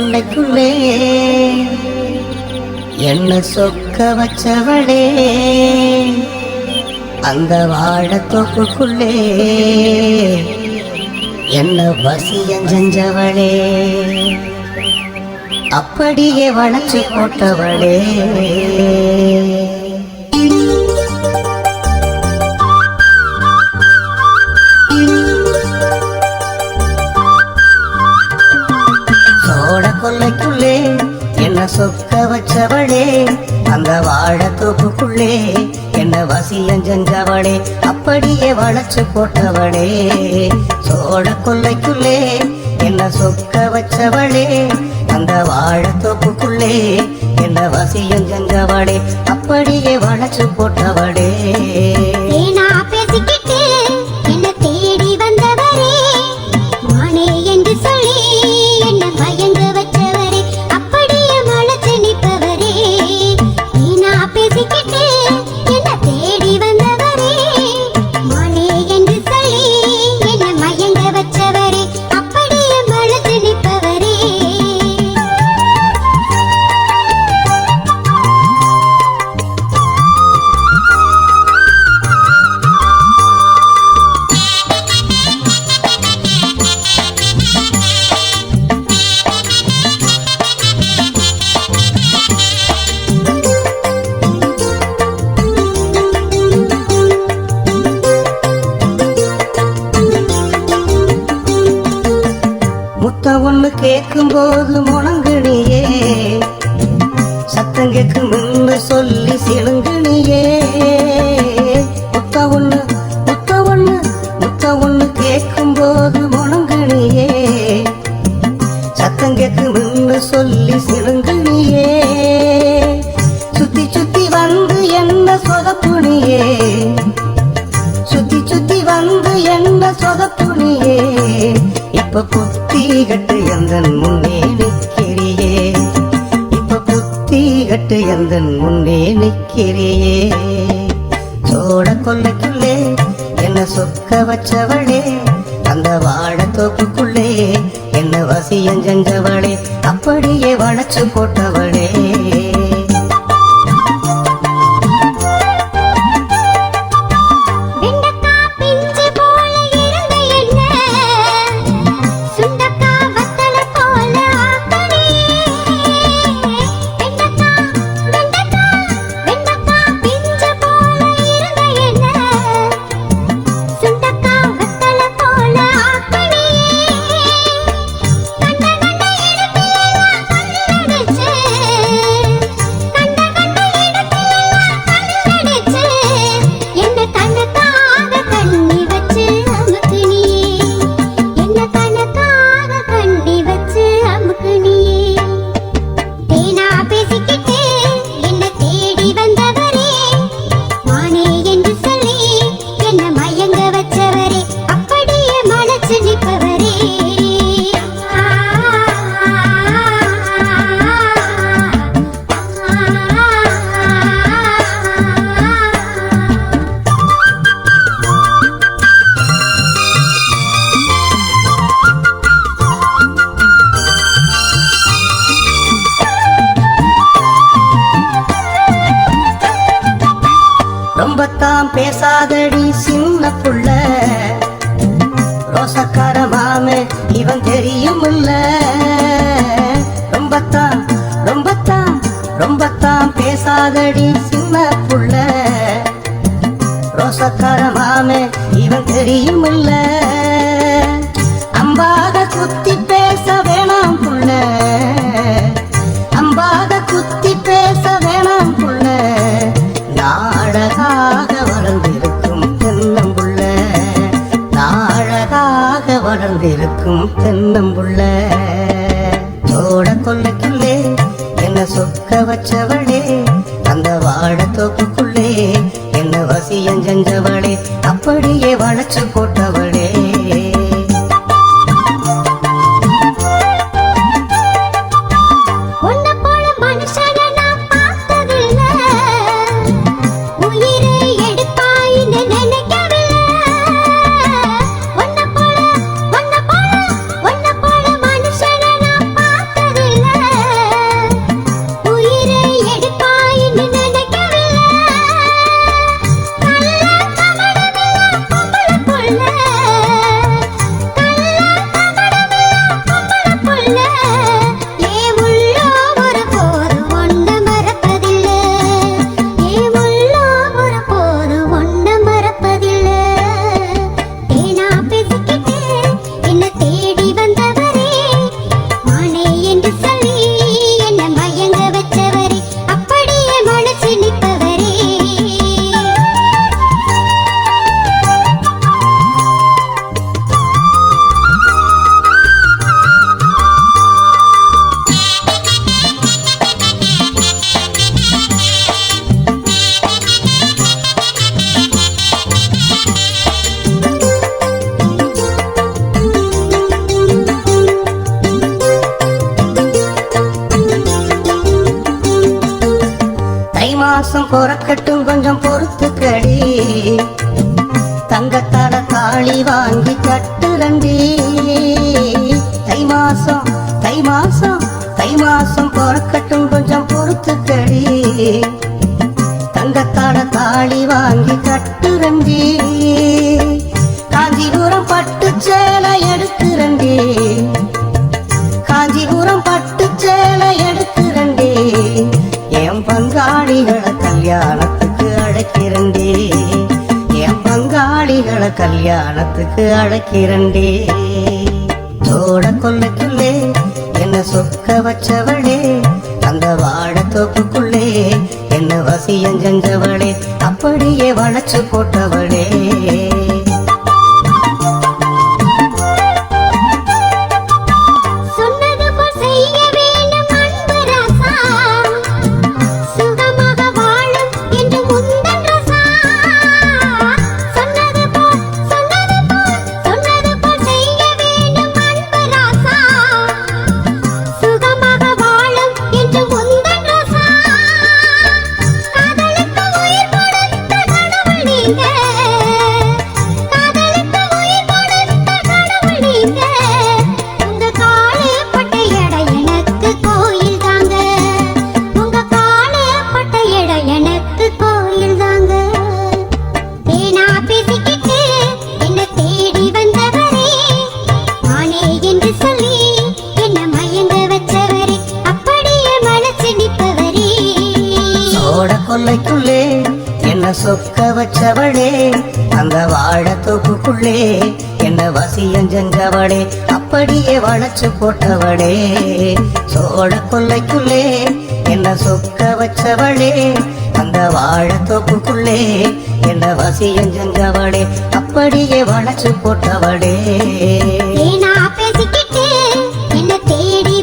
கொல்லைக்குள்ளே என்ன சொக்க வச்சவளே. அந்த வாழத்தோப்புக்குள்ளே என்ன வசியம் செஞ்சவளே. அப்படியே வளைச்சு போட்டவளே. சொக்க வச்சவளே அந்த வாழ வாழத்தோப்புக்குள்ளே என்ன வசியம் செஞ்சவளே அப்படியே வளைச்சு போட்டவளே. சோழ கொல்லைக்குள்ளே என்ன சொக்க வச்சவளே அந்த வாழ வாழத்தோப்புக்குள்ளே என்ன வசியம் செஞ்சவளே அப்படியே வளைச்சு போட்டவளே. பேசிக்கிட்டே முத்த கேட்கும் போது முழங்குனியே சத்தம் கேட்கும் என்று சொல்லி சிலுங்குனியே முத்த ஒண்ணு முத்த ஒண்ணு முத்த ஒண்ணு கேட்கும் போது முழங்குனியே சத்தம் கேட்கும் என்று சொல்லி சிலுங்குனியே சுத்தி சுத்தி வந்து என்ன சொதப்புனியே. இப்ப புத்தி கட்டு எந்த முன்னே நிற்கிறியே? இப்ப புத்தி கட்டு எந்த முன்னே நிற்கிறியே? சோட கொல்லைக்குள்ளே என்ன சொக்க வச்சவளே? அந்த வாழத்தோப்புக்குள்ளே என்ன வசியம் செஞ்சவளே? அப்படியே வளைச்சு போட்டவளே. பார்த்தாம் பேசாதடி சின்ன புள்ள. ரோசக்கார மாமே இவன் தெரியும் இல்ல ரொம்பத்தான் ரொம்பத்தான் ரொம்பத்தான் பேசாதடி சின்ன புள்ள. ரோசக்கார மாமே இவன் தெரியும் இல்ல அம்பாக குத்தி வசியம் செஞ்சவளே அப்படியே வளைச்சு போட்டவளே. வந்தவர் மாசம் பொறக்கட்டும் கொஞ்சம் பொறுத்துக்கடி. தங்கத்தால தாலி வாங்கி கட்டுரண்டி தை மாசம் தை மாசம் தை மாசம் பொறக்கட்டும் கொஞ்சம் பொறுத்துக்கடி. தங்கத்தால தாலி வாங்கி கட்டுரண்டி காஞ்சிபுரம் பட்டு சேலை எடுத்துரண்டி பங்காளிகளை கல்யாணத்துக்கு அழைக்கிறண்டே தோட கொல்லைக்குள்ளே என்ன சொக்க வச்சவளே அந்த வாழத்தோப்புக்குள்ளே என்ன வசியம் செஞ்சவளே அப்படியே வளைச்சு போட்டவளே. சொக்க வச்சவளே அந்த வாழ வாழத்தோப்புக்குள்ளே என்ன வசியம் அப்படியே வளைச்சு போட்டவளே. சோழ கொல்லைக்குள்ளே என்ன சொக்க வச்சவளே அந்த வாழ வாழத்தோப்புக்குள்ளே என்ன வசியம் அப்படியே வளைச்சு போட்டவளே. பேசிக்கிட்டு என்ன தேடி